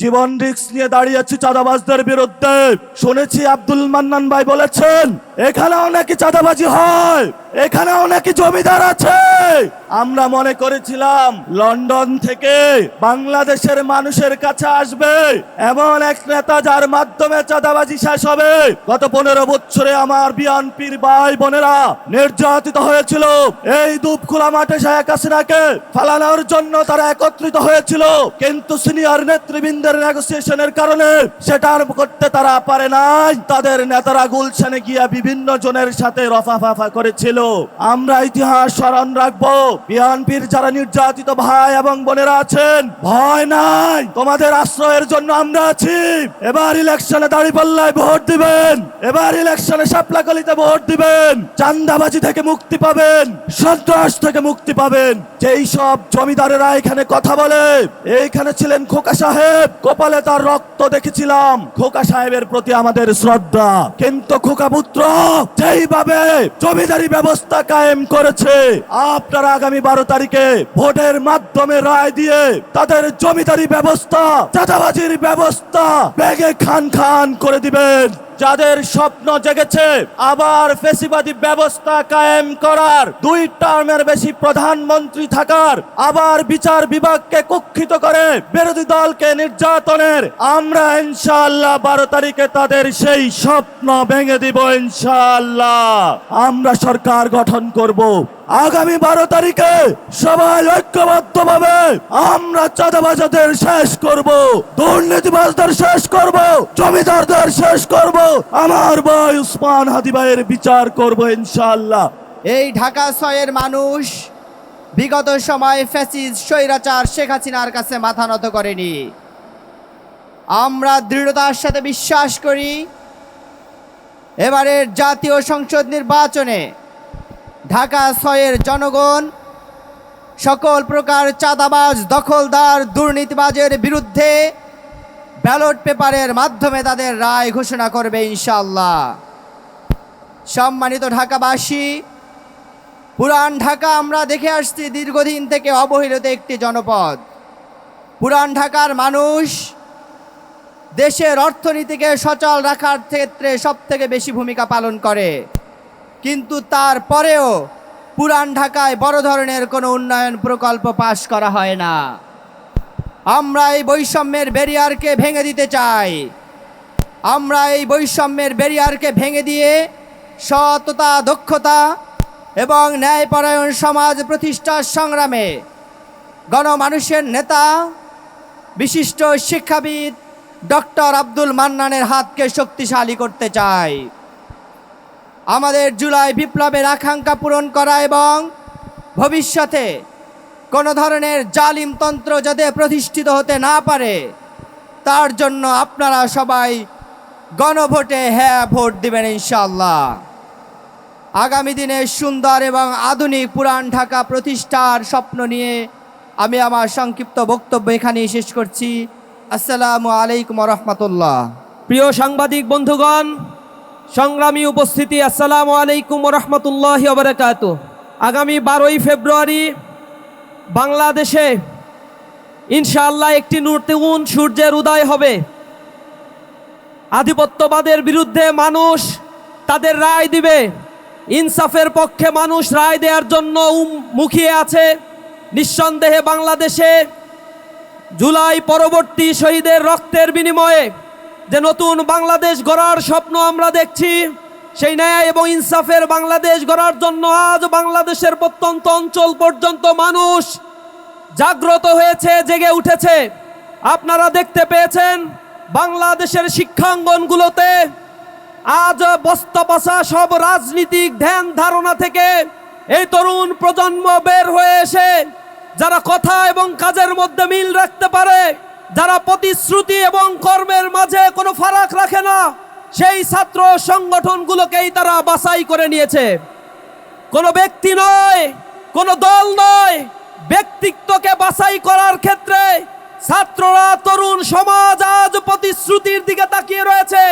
জীবন রিক্স নিয়ে দাঁড়িয়ে আছি চাঁদাবাজদের বিরুদ্ধে। শুনেছি আব্দুল মান্নান ভাই বলেছেন এখানেও নাকি চাঁদাবাজি হয়। এখানেও নাকি জমিদার আছে। আমরা মনে করেছিলাম লন্ডন থেকে বাংলাদেশের মানুষের কাছে আসবে। এমন এক নেতা যার মাধ্যমে চাঁদাবাজি শেষ হবে। গত পনেরো বছরে আমার বিএনপির ভাই বোনেরা নির্যাতিত হয়েছিল। এই দুপখোলা মাঠে শেখ হাসিনাকে ফালানোর জন্য তারা একত্রিত হয়েছিল। কিন্তু সিনিয়র নেতৃবৃন্দের নেগোসিয়েশনের কারণে সেটা আর করতে তারা পারে নাই। তাদের নেতারা গুলশানে গিয়া বিভিন্ন জনের সাথে রফা ফাফা করেছিল। আমরা ইতিহাস স্মরণ রাখব। বিএনপির যারা নির্যাতিত ভাই এবং বোনেরা আছেন, ভয় নাই। তোমাদের আশ্রয়ের জন্য আমরা আছি। এবার ইলেকশনে দাঁড়ি পাল্লায় ভোট দিবেন। এবার ইলেকশনে সাপলাকলিতে ভোট দিবেন। চান্দাবাজি থেকে মুক্তি পাবেন। সন্ত্রাস থেকে মুক্তি পাবেন। যেই সব জমিদারেরা এখানে কথা বলে, এইখানে ছিলেন খোকা সাহেব। কপালে তার রক্ত দেখেছিলাম। খোকা সাহেবের প্রতি আমাদের শ্রদ্ধা। কিন্তু খোকা পুত্র, যেইভাবে জমিদারি ব্যবস্থা কায়েম করেছে। আপনারা আগামী বারো তারিখে ভোটের মাধ্যমে রায় দিয়ে তাদের জমিদারি ব্যবস্থা, চাঁদাবাজির ব্যবস্থা ব্যাগে খান খান করে দিবেন। যাদের স্বপ্ন জেগেছে, আবার ফেসিবাদী ব্যবস্থা কায়েম করার, দুই টার্মের বেশি প্রধানমন্ত্রী থাকার, আবার বিচার বিভাগকে কুক্ষিত করে বিরোধী দলকে নির্যাতনের, আমরা ইনশাআল্লাহ বারো তারিখে তাদের সেই স্বপ্ন ভেঙে দিব ইনশাআল্লাহ। আমরা সরকার গঠন করব। আগামী বারো তারিখে সবাই ঐক্যবদ্ধভাবে আমরা চাঁদাবাজাদের শেষ করব, দুর্নীতিবাজদের শেষ করব, জমিদারদের শেষ করব। আমার ভাই উসমান হাদি ভাইয়ের বিচার করব ইনশাল্লাহ এই ঢাকা ছয়ের মানুষ বিগত সময় ফ্যাসিস স্বৈরাচার শেখ হাসিনার কাছে মাথা নত করেনি। আমরা দৃঢ়তার সাথে বিশ্বাস করি, এবারের জাতীয় সংসদ নির্বাচনে ঢাকা ছয়ের জনগণ, সকল প্রকার চাঁদাবাজ, দখলদার, দুর্নীতিবাজের বিরুদ্ধে ব্যালট পেপারের মাধ্যমে তাদের রায় ঘোষণা করবে ইনশাল্লাহ সম্মানিত ঢাকাবাসী, পুরান ঢাকা আমরা দেখে আসছি দীর্ঘদিন থেকে অবহেলিত একটি জনপদ। পুরান ঢাকার মানুষ দেশের অর্থনীতিকে সচল রাখার ক্ষেত্রে সব থেকে বেশি ভূমিকা পালন করে। কিন্তু তারপরেও পুরান ঢাকায় বড় ধরনের কোনো উন্নয়ন প্রকল্প পাশ করা হয় না। আমরা এই বৈষম্যের ব্যারিয়ারকে ভেঙে দিতে চাই। আমরা এই বৈষম্যের ব্যারিয়ারকে ভেঙে দিয়ে সততা, দক্ষতা এবং ন্যায়পরায়ণ সমাজ প্রতিষ্ঠার সংগ্রামে গণমানুষের নেতা, বিশিষ্ট শিক্ষাবিদ ডক্টর আব্দুল মান্নানের হাতকে শক্তিশালী করতে চাই। আমাদের জুলাই বিপ্লবের আকাঙ্ক্ষা পূরণ করা এবং ভবিষ্যতে কোনো ধরনের জালিমতন্ত্র যাতে প্রতিষ্ঠিত হতে না পারে, তার জন্য আপনারা সবাই গণভোটে হ্যাঁ ভোট দিবেন ইনশাল্লাহ আগামী দিনে সুন্দর এবং আধুনিক পুরান ঢাকা প্রতিষ্ঠার স্বপ্ন নিয়ে আমি আমার সংক্ষিপ্ত বক্তব্য এখানেই শেষ করছি। আসসালামু আলাইকুম রহমতুল্লাহ। প্রিয় সাংবাদিক বন্ধুগণ সংগ্রামী উপস্থিতি, আসসালামু আলাইকুম রহমতুল্লাহ বারকাত আগামী বারোই ফেব্রুয়ারি বাংলাদেশে ইনশাআল্লাহ একটি নতুন সূর্যের উদয় হবে। আধিপত্যবাদের বিরুদ্ধে মানুষ তাদের রায় দিবে। ইনসাফের পক্ষে মানুষ রায় দেওয়ার জন্য মুখিয়ে আছে। নিঃসন্দেহে বাংলাদেশে জুলাই পরবর্তী শহীদের রক্তের বিনিময়ে যে নতুন বাংলাদেশ গড়ার স্বপ্ন আমরা দেখছি, সেই ন্যায় এবং ইনসাফের বাংলাদেশ গড়ার জন্য আজ বাংলাদেশের প্রত্যন্ত অঞ্চল পর্যন্ত মানুষ জাগ্রত হয়েছে, জেগে উঠেছে। আপনারা দেখতে পেয়েছেন বাংলাদেশের শিক্ষাঙ্গনগুলোতে আজ বস্তা বসা সব রাজনীতিক ধ্যান ধারণা থেকে এই তরুণ প্রজন্ম বের হয়ে এসে যারা কথা এবং কাজের মধ্যে মিল রাখতে পারে যারা প্রতিশ্রুতি এবং কর্মের মাঝে কোনো ফারাক রাখে না, সেই ছাত্র সংগঠনগুলোকেই তারা বাছাই করে নিয়েছে। কোনো ব্যক্তি নয়, কোনো দল নয়, ব্যক্তিত্বকে বাছাই করার ক্ষেত্রে ছাত্ররা তরুণ সমাজ আজ প্রতিশ্রুতির দিকে তাকিয়ে রয়েছে।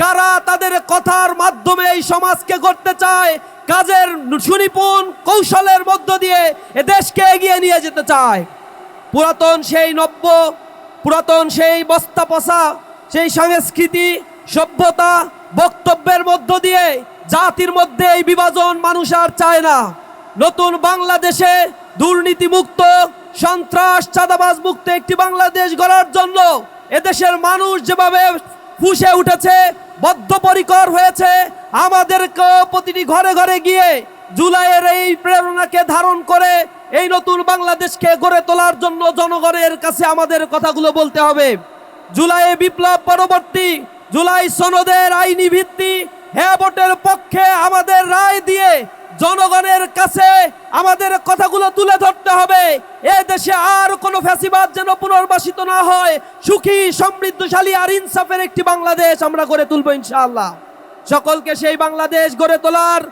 কারা তাদের কথার মাধ্যমে এই সমাজকে করতে চায়, কাজের সুনিপুণ কৌশলের মধ্য দিয়ে এ দেশকে এগিয়ে নিয়ে যেতে চায়। পুরাতন সেই নব্য পুরাতন সেই বস্তা পচা, সেই সংস্কৃতি, সভ্যতা, বক্তব্যের মধ্য দিয়ে জাতির মধ্যে এই বিভাজন মানুষ আর চায় না। নতুন বাংলাদেশে দুর্নীতিমুক্ত, সন্ত্রাস, চাঁদাবাজ মুক্ত একটি বাংলাদেশ গড়ার জন্য এদেশের মানুষ যেভাবে ফুসে উঠেছে, বদ্ধপরিকর হয়েছে আমাদেরকে প্রতিটি ঘরে ঘরে গিয়ে জুলাইয়ের এই প্রেরণাকে ধারণ করে এই নতুন বাংলাদেশকে গড়ে তোলার জন্য জনগণের কাছে আমাদের কথাগুলো বলতে হবে। জুলাই বিপ্লব পরবর্তী, জুলাই সনদের আইনি ভিত্তি হ্যাঁ ভোটের পক্ষে আমাদের রায় দিয়ে জনগণের কাছে আমাদের কথাগুলো তুলে ধরতে হবে। এ দেশে আর কোনো ফ্যাসিবাদ যেন পুনর্বাসিত না হয়। সুখী, সমৃদ্ধশালী আর ইনসাফের একটি বাংলাদেশ আমরা গড়ে তুলবো ইনশাআল্লাহ। সকলকে সেই বাংলাদেশ গড়ে তোলার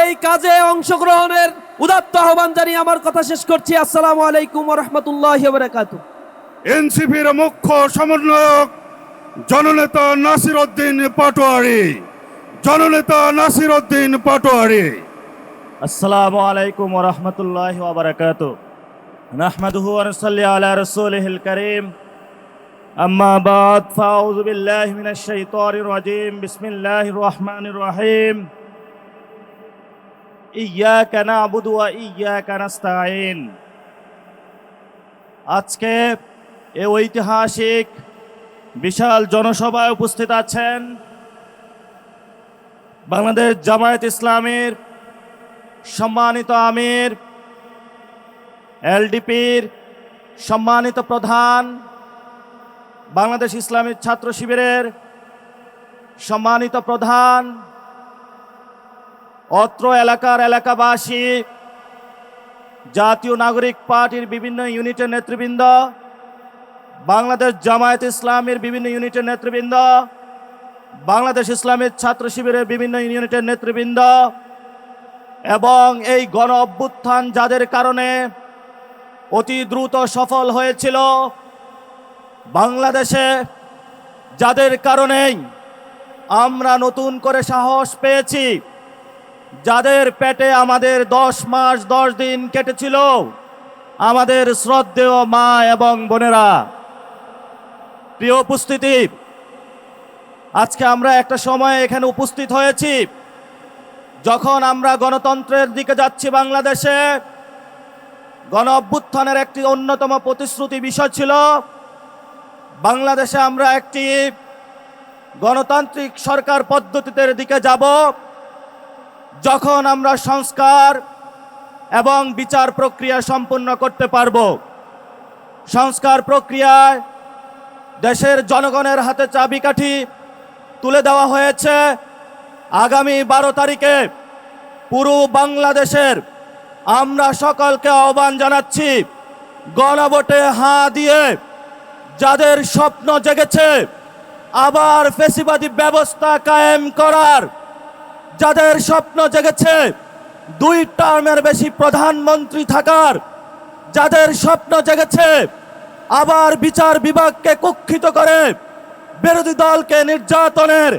এই কাজে অংশগ্রহণের উদাত্ত আহ্বান জানিয়ে আমার কথা শেষ করছি। আসসালামু আলাইকুম রহমতুল্লাহ বারাকাতুহ। এনসিপির মুখ্য সমন্বয়ক জননেতা নাসির উদ্দিন পাটোয়ারি। জননেতা নাসির উদ্দিন পাটোয়ারি। আসসালামু আলাইকুম ওয়া রাহমাতুল্লাহি ওয়া বারাকাতু নাহমাদুহু ওয়া নুসাল্লি আলা রাসূলিহিল কারীম। আম্মা বাদ ফাউযু বিল্লাহি মিনাশ শাইতানির রাজীম। বিসমিল্লাহির রহমানির রহিম। আজকে এ ঐতিহাসিক বিশাল জনসভায় উপস্থিত আছেন বাংলাদেশ জামায়াত ইসলামের সম্মানিত আমির, এলডিপির সম্মানিত প্রধান, বাংলাদেশ ইসলামী ছাত্র শিবিরের সম্মানিত প্রধান অত্র এলাকার এলাকাবাসী, জাতীয় নাগরিক পার্টির বিভিন্ন ইউনিটের নেতৃবৃন্দ, বাংলাদেশ জামায়াত ইসলামের বিভিন্ন ইউনিটের নেতৃবৃন্দ, বাংলাদেশ ইসলামের ছাত্র শিবিরের বিভিন্ন ইউনিটের নেতৃবৃন্দ এবং এই গণ অভ্যুত্থান যাদের কারণে অতি দ্রুত সফল হয়েছিল, বাংলাদেশে যাদের কারণেই আমরা নতুন করে সাহস পেয়েছি। যাদের পেটে আমাদের দশ মাস, দশ দিন কেটেছিল, আমাদের শ্রদ্ধেয় মা এবং বোনেরা, প্রিয় উপস্থিতি, আজকে আমরা একটা সময় এখানে উপস্থিত হয়েছি। যখন আমরা গণতন্ত্রের দিকে যাচ্ছি বাংলাদেশে, গণ অভ্যুত্থানের একটি অন্যতম প্রতিশ্রুতি বিষয় ছিল, বাংলাদেশে আমরা একটি গণতান্ত্রিক সরকার পদ্ধতিতে দিকে যাব। যখন আমরা সংস্কার এবং বিচার প্রক্রিয়া সম্পূর্ণ করতে পারব, সংস্কার প্রক্রিয়ায় দেশের জনগণের হাতে চাবিকাঠি তুলে দেওয়া হয়েছে, আগামী বারো তারিখে পুরো বাংলাদেশের আমরা সকলকে আহ্বান জানাচ্ছি, গণভোটে হাঁ দিয়ে যাদের স্বপ্ন জেগেছে, আবার ফেসিবাদী ব্যবস্থা কায়েম করার যাদের স্বপ্ন জেগেছে, দুই টার্মের বেশি প্রধানমন্ত্রী থাকার যাদের স্বপ্ন জেগেছে, আবার বিচার বিভাগকে কুক্ষিত করে বিরোধী দলকে নির্যাতনের,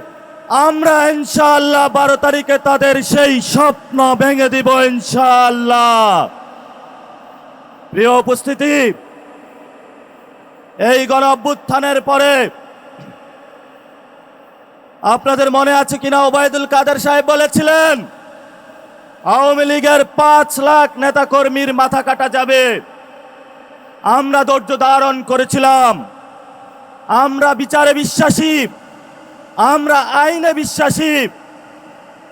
আমরা ইনশাআল্লাহ বারো তারিখে তাদের সেই স্বপ্ন ভেঙে দিব ইনশাআল্লাহ। প্রিয় উপস্থিতি, এই গণ পরে আপনাদের মনে আছে কিনা ওবায়দুল কাদের সাহেব বলেছিলেন, আওয়ামী লীগের পাঁচ লাখ নেতা কর্মীর মাথা কাটা যাবে। আমরা ধৈর্য ধারণ করেছিলাম। আমরা বিচারে বিশ্বাসী। আমরা আইনে বিশ্বাসী।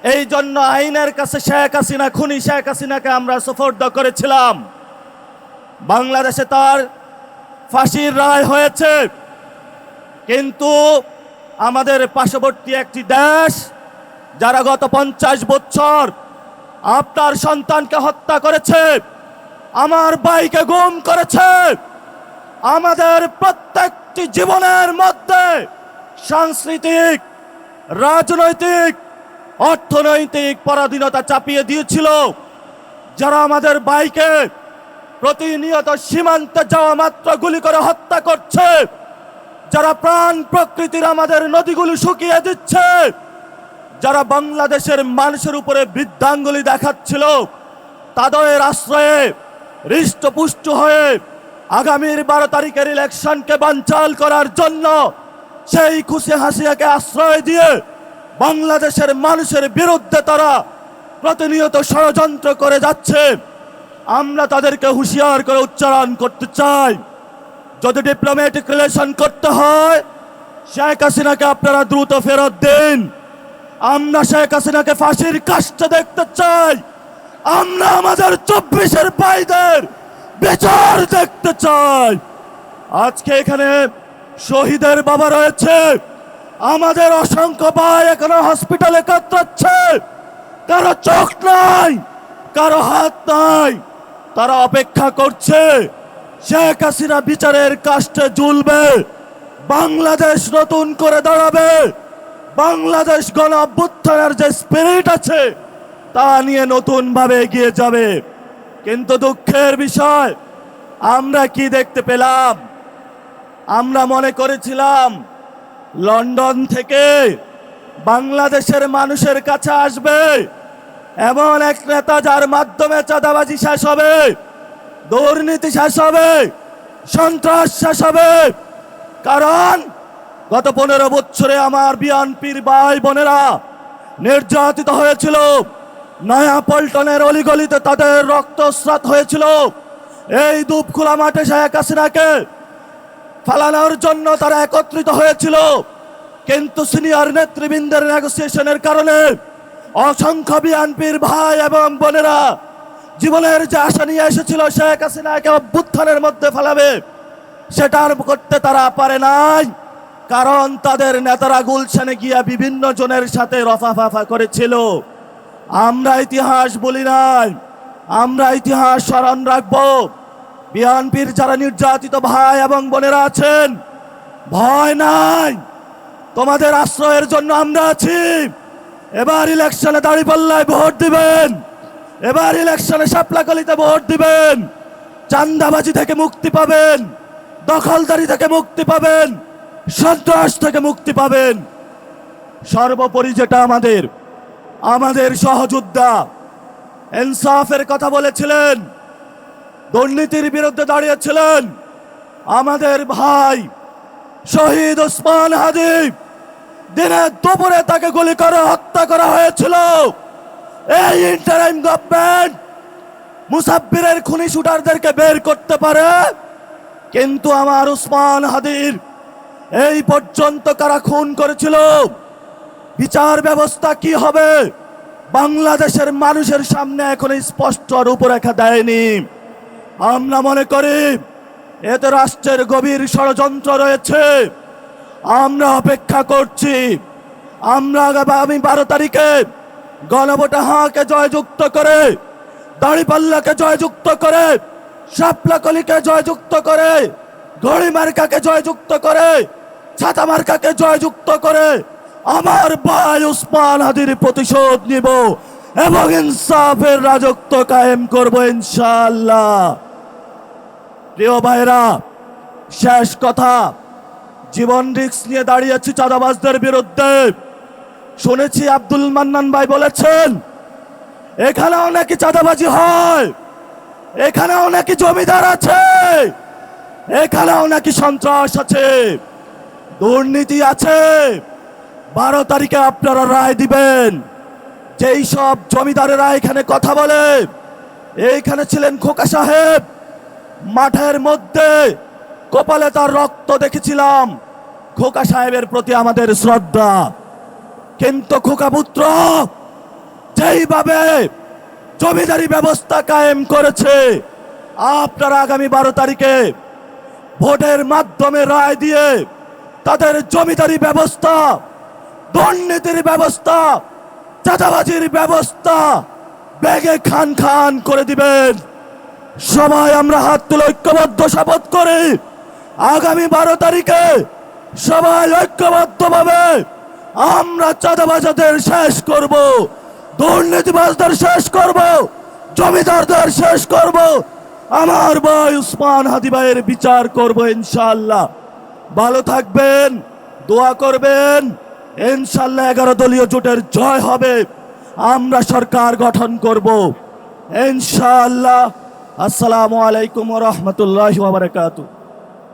এই জন্য আইনের কাছে শেখ হাসিনা, খুনি শেখ হাসিনাকে আমরা সুফর্দ করেছিলাম। বাংলাদেশে তার ফাঁসির রায় হয়েছে। কিন্তু আমাদের পার্শ্ববর্তী একটি দেশ, যারা গত পঞ্চাশ বছর আপনার সন্তানকে হত্যা করেছে, আমার ভাইকে গুম করেছে, আমাদের প্রত্যেকটি জীবনের মধ্যে সাংস্কৃতিক, রাজনৈতিক, অর্থনৈতিক পরাধীনতা চাপিয়ে দিয়েছিল। যারা আমাদের বাইকে প্রতিনিয়ত সীমান্তে যাওয়া মাত্র গুলি করে হত্যা করছে যারা প্রাণ প্রকৃতির আমাদের নদীগুলো শুকিয়ে দিচ্ছে, যারা বাংলাদেশের মানুষের উপরে বৃদ্ধাঙ্গুলি দেখাচ্ছিল, তাদের আশ্রয়ে হৃষ্টপুষ্ট হয়ে আগামীর বারো তারিখের ইলেকশনকে বানচাল করার জন্য সেই খুশি হাসিয়াকে আশ্রয় দিয়ে বাংলাদেশের মানুষের বিরুদ্ধে তারা প্রতিনিয়ত ষড়যন্ত্র করে যাচ্ছে। আমরা তাদেরকে হুঁশিয়ার করে উচ্চারণ করতে চাই। যদি ডিপ্লোম্যাটিক রিলেশন করতে হয়, শেখ হাসিনাকে আপনারা দ্রুত ফেরত দিন। আমরা শেখ হাসিনাকে ফাঁসির কাজটা দেখতে চাই। আমরা আমাদের চব্বিশের ভাইদের বিচার দেখতে চাই। আজকে এখানে শহীদের বাবা রয়েছে। আমাদের অসংখ্য ভাই এখানে হসপিটালে কাতরাচ্ছে। কারও চোখ নাই, কারও হাত নাই। তারা অপেক্ষা করছে। শেখ হাসিনা বিচারের কাষ্টে ঝুলবে। বাংলাদেশ নতুন করে দাঁড়াবে। বাংলাদেশ গণ যে স্পিরিট আছে, তা নিয়ে নতুন ভাবে এগিয়ে যাবে। কিন্তু দুঃখের বিষয়, আমরা কি দেখতে পেলাম? আমরা মনে করেছিলাম, লন্ডন থেকে বাংলাদেশের মানুষের কাছে আসবে। এমন এক নেতা যার মাধ্যমে চাঁদাবাজি শেষ হবে। দুর্নীতি শেষ হবে, সন্ত্রাস শেষ হবে। কারণ গত পনেরো বছরে আমার বিএনপির ভাই বোনেরা নির্যাতিত হয়েছিল, নয়া পল্টনের অলিগলিতে তাদের রক্তস্রাত হয়েছিল। এই দুপখোলা মাঠে শেখ হাসিনাকে ফালানোর জন্য তারা একত্রিত হয়েছিল। কিন্তু সিনিয়র নেতৃবৃন্দের নেগোসিয়েশনের কারণে অসংখ্য বিএনপির ভাই এবং বোনেরা জীবনের যে আশা নিয়ে এসেছিল শেখ হাসিনাকে অভ্যুত্থানের মধ্যে ফেলাবে সেটার করতে তারা পারে নাই। কারণ তাদের নেতারা গুলশানে গিয়া বিভিন্ন জনের সাথে রফাফাফা করেছিল। আমরা ইতিহাস বলি নাই, আমরা ইতিহাস স্মরণ রাখব। বিএনপির যারা নির্যাতিত ভাই এবং বোনেরা আছেন, ভয় নাই। তোমাদের আশ্রয়ের জন্য আমরা আছি। এবার ইলেকশনে দাঁড়িপাল্লায় ভোট দিবেন। এবার ইলেকশনে সাপলাকলিতে ভোট দিবেন। চান্দাবাজি থেকে মুক্তি পাবেন। দখলদারি থেকে মুক্তি পাবেন। সন্ত্রাস থেকে মুক্তি পাবেন। সর্বোপরি যেটা আমাদের আমাদের সহযোদ্ধা ইনসাফের কথা বলেছিলেন, দুর্নীতির বিরুদ্ধে দাঁড়িয়েছিলেন আমাদের ভাই শহীদ ওসমান হাদিব দিনের দুপুরে তাকে গুলি করে হত্যা করা হয়েছিল। এই ইন্টারাইম গভর্নমেন্ট মুসাব্বিরের খুনি শুটারদেরকে বের করতে পারে, কিন্তু আমার উসমান হাদির এই পর্যন্ত কারা খুন করেছিল? বিচার ব্যবস্থা কি হবে? বাংলাদেশের মানুষের সামনে এখন স্পষ্ট রূপরেখা দেয়নি। আমরা মনে করি এতে রাষ্ট্রের গভীর ষড়যন্ত্র রয়েছে। আমরা অপেক্ষা করছি। আমরা আগামী বারো তারিখে গণভোটে হাঁকে জয়যুক্ত করে, দাড়িপাল্লাকে জয়যুক্ত করে, শাপলাকলিকে জয়যুক্ত করে ঘড়ি মার্কাকে জয়যুক্ত করে ছাতা মার্কাকে জয়যুক্ত করে, আমার ভাই উসমান হাদির প্রতিশোধ নিব এবং ইনসাফের রাজত্ব কায়েম করব ইনশাআল্লাহ। প্রিয় ভাইরা, শেষ কথা, জীবন রিক্স নিয়ে দাঁড়িয়েছি চাঁদাবাজদের বিরুদ্ধে। শুনেছি আব্দুল মান্নান ভাই বলেছেন এখানেও নাকি চাঁদাবাজি হয় এখানেও নাকি জমিদার আছে এখানেও নাকি সন্ত্রাস আছে, দুর্নীতি আছে। বারো তারিখে আপনারা রায় দিবেন। যেই সব জমিদারেরা এখানে কথা বলে, এইখানে ছিলেন খোকা সাহেব। মাঠের মধ্যে কপালে তার রক্ত দেখেছিলাম। খোকা সাহেবের প্রতি আমাদের শ্রদ্ধা। কিন্তু খোকা পুত্র যেইভাবে জমিদারি ব্যবস্থা কায়েম করেছে, আপনারা আগামী বারো তারিখে ভোটের মাধ্যমে রায় দিয়ে তাদের জমিদারি ব্যবস্থা, দুর্নীতির ব্যবস্থা, চাঁদাবাজির ব্যবস্থা ব্যাগে খান খান করে দিবেন। সবাই আমরা হাত তুলে ঐক্যবদ্ধ শপথ করি, আগামী বারো তারিখে সবাই ঐক্যবদ্ধভাবে আমরা চাঁদাবাজাদের শেষ করব, দুর্নীতিবাজদের শেষ করব, জমিদারদের শেষ করব। আমার ভাই উসমান হাদি ভাইয়ের বিচার করব ইনশাআল্লাহ। ভালো থাকবেন, দোয়া করবেন, ইনশাআল্লাহ এগারো দলীয় জোটের জয় হবে। আমরা সরকার গঠন করব। ইনশাআল্লাহ। আসসালামু আলাইকুম রহমতুল্লাহ বারকাতু